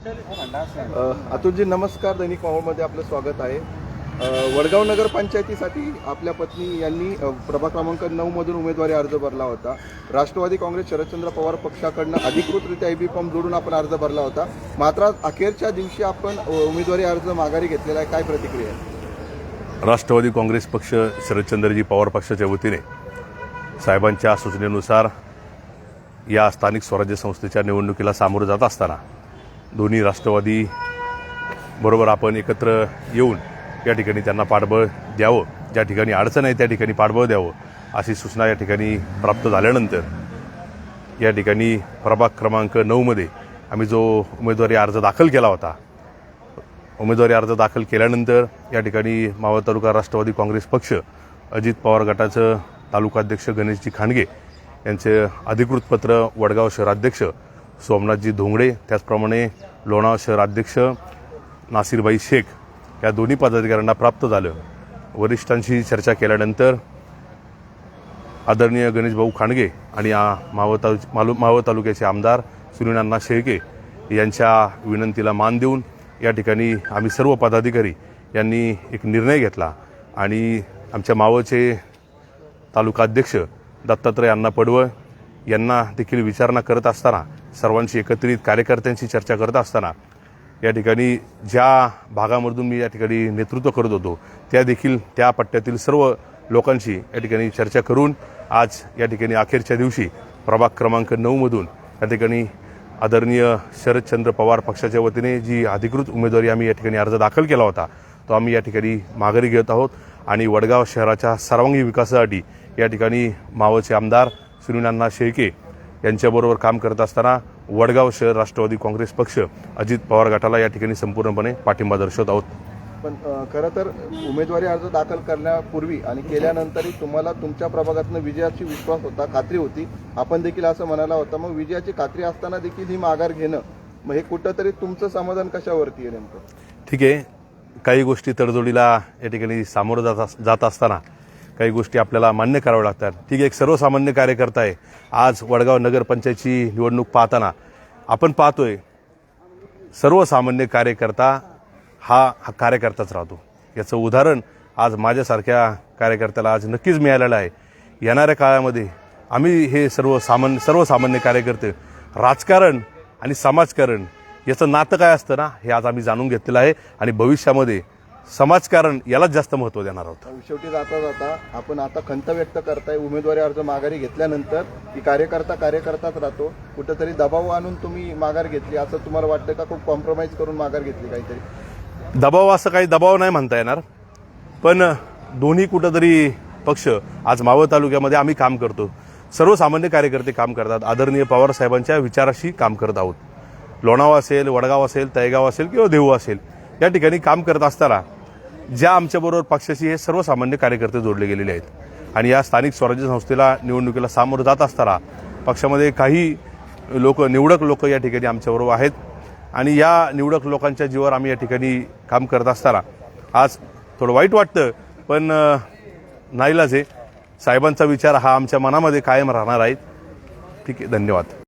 अतुलजी नमस्कार. दैनिक मावळमध्ये आपलं स्वागत आहे. अ, वडगाव नगरपंचायतीसाठी आपल्या पत्नी यांनी प्रभा प्रभाग क्रमांक नऊ मधून उमेदवारी अर्ज भरला होता. राष्ट्रवादी काँग्रेस शरदचंद्र पवार पक्षाकडनं अधिकृतरित्या आय बी फॉर्म जोडून आपण अर्ज भरला होता. मात्र अखेरच्या दिवशी आपण उमेदवारी अर्ज माघारी घेतलेला आहे. काय प्रतिक्रिया आहे? राष्ट्रवादी काँग्रेस पक्ष शरदचंद्रजी पवार पक्षाच्या वतीने साहेबांच्या सूचनेनुसार या स्थानिक स्वराज्य संस्थेच्या निवडणुकीला सामोरं जात असताना दोन्ही राष्ट्रवादी बरोबर आपण एकत्र येऊन या ठिकाणी त्यांना पाठबळ द्यावं. ज्या ठिकाणी अडचण आहे त्या ठिकाणी पाठबळ द्यावं अशी सूचना या ठिकाणी प्राप्त झाल्यानंतर या ठिकाणी प्रभाग क्रमांक नऊमध्ये आम्ही जो उमेदवारी अर्ज दाखल केला होता उमेदवारी अर्ज दाखल केल्यानंतर या ठिकाणी मावळ तालुका राष्ट्रवादी काँग्रेस पक्ष अजित पवार गटाचं तालुकाध्यक्ष गणेशजी खांडगे यांचे अधिकृत पत्र वडगाव शहराध्यक्ष सोमनाथजी धोंगडे त्याचप्रमाणे लोणावळा शहराध्यक्ष नासिरबाई शेख या दोन्ही पदाधिकाऱ्यांना प्राप्त झालं. वरिष्ठांशी चर्चा केल्यानंतर आदरणीय गणेशभाऊ खांडगे आणि मावळ तालु मालू मावळ तालुक्याचे आमदार सुनीनांना शेळके यांच्या विनंतीला मान देऊन या ठिकाणी आम्ही सर्व पदाधिकारी यांनी एक निर्णय घेतला आणि आमच्या मावळचे तालुकाध्यक्ष दत्तात्रय अण्णा पडवळ यांना देखील विचारणा करत असताना सर्वांशी एकत्रित कार्यकर्त्यांशी चर्चा करत असताना या ठिकाणी ज्या भागामधून मी या ठिकाणी नेतृत्व करत होतो त्या देखील त्या पट्ट्यातील सर्व लोकांशी या ठिकाणी चर्चा करून आज या ठिकाणी अखेरच्या दिवशी प्रभाग क्रमांक नऊमधून या ठिकाणी आदरणीय शरदचंद्र पवार पक्षाच्या वतीने जी अधिकृत उमेदवारी आम्ही या ठिकाणी अर्ज दाखल केला होता तो आम्ही या ठिकाणी माघारी घेत आहोत. आणि वडगाव शहराच्या सर्वांगीण विकासासाठी या ठिकाणी मावळचे आमदार सुनीनांना शेळके यांच्याबरोबर काम करत असताना वडगाव शहर राष्ट्रवादी काँग्रेस पक्ष अजित पवार गटाला या ठिकाणी संपूर्णपणे पाठिंबा दर्शवत आहोत. पण खरं तर उमेदवारी अर्ज दाखल करण्यापूर्वी आणि केल्यानंतरही तुम्हाला तुमच्या प्रभागातनं विजयाची विश्वास होता खात्री होती. आपण देखील असं म्हणाला होता. मग विजयाची खात्री असताना देखील ही माघार घेणं मग हे कुठंतरी तुमचं समाधान कशावरती आहे नेमकं? ठीक आहे. काही गोष्टी तडजोडीला या ठिकाणी सामोरं जात जात असताना काही गोष्टी आपल्याला मान्य कराव्या लागतात. ठीक आहे एक सर्वसामान्य कार्यकर्ता आहे. आज वडगाव नगरपंचायतची निवडणूक पाहताना आपण पाहतोय सर्वसामान्य कार्यकर्ता हा हा कार्यकर्ताच राहतो. याचं उदाहरण आज माझ्यासारख्या कार्यकर्त्याला आज नक्कीच मिळालेलं आहे. येणाऱ्या काळामध्ये आम्ही हे सर्व सामान्य सर्वसामान्य कार्यकर्ते राजकारण आणि समाजकारण याचं नातं काय असतं ना हे आज आम्ही जाणून घेतलेलं आहे. आणि भविष्यामध्ये समाजकारण यालाच जास्त महत्त्व देणार आहोत. शेवटी जाता जाता आपण आता खंत व्यक्त करताय उमेदवारी अर्ज माघारी घेतल्यानंतर की कार्यकर्ता कार्यकर्ताच राहतो कुठंतरी दबाव आणून तुम्ही माघार घेतली असं तुम्हाला वाटतं का? खूप कॉम्प्रोमाइज करून माघार घेतली काहीतरी? दबाव असं काही दबाव नाही म्हणता येणार पण दोन्ही कुठंतरी पक्ष आज मावळ तालुक्यामध्ये आम्ही काम करतो. सर्वसामान्य कार्यकर्ते काम करतात आदरणीय पवार साहेबांच्या विचाराशी काम करत आहोत. लोणावळा असेल वडगाव असेल तळेगाव असेल किंवा देहू असेल या ठिकाणी काम करत असताना ज्या आमच्याबरोबर पक्षाशी हे सर्वसामान्य कार्यकर्ते जोडले गेलेले आहेत. आणि या स्थानिक स्वराज्य संस्थेला निवडणुकीला सामोरं जात असताना पक्षामध्ये काही लोक निवडक लोक या ठिकाणी आमच्याबरोबर आहेत. आणि या निवडक लोकांच्या जीवावर आम्ही या ठिकाणी काम करत असताना आज थोडं वाईट वाटतं पण अ, नाईलाज आहे. साहेबांचा विचार हा आमच्या मनामध्ये कायम राहणार आहे. ठीक आहे धन्यवाद.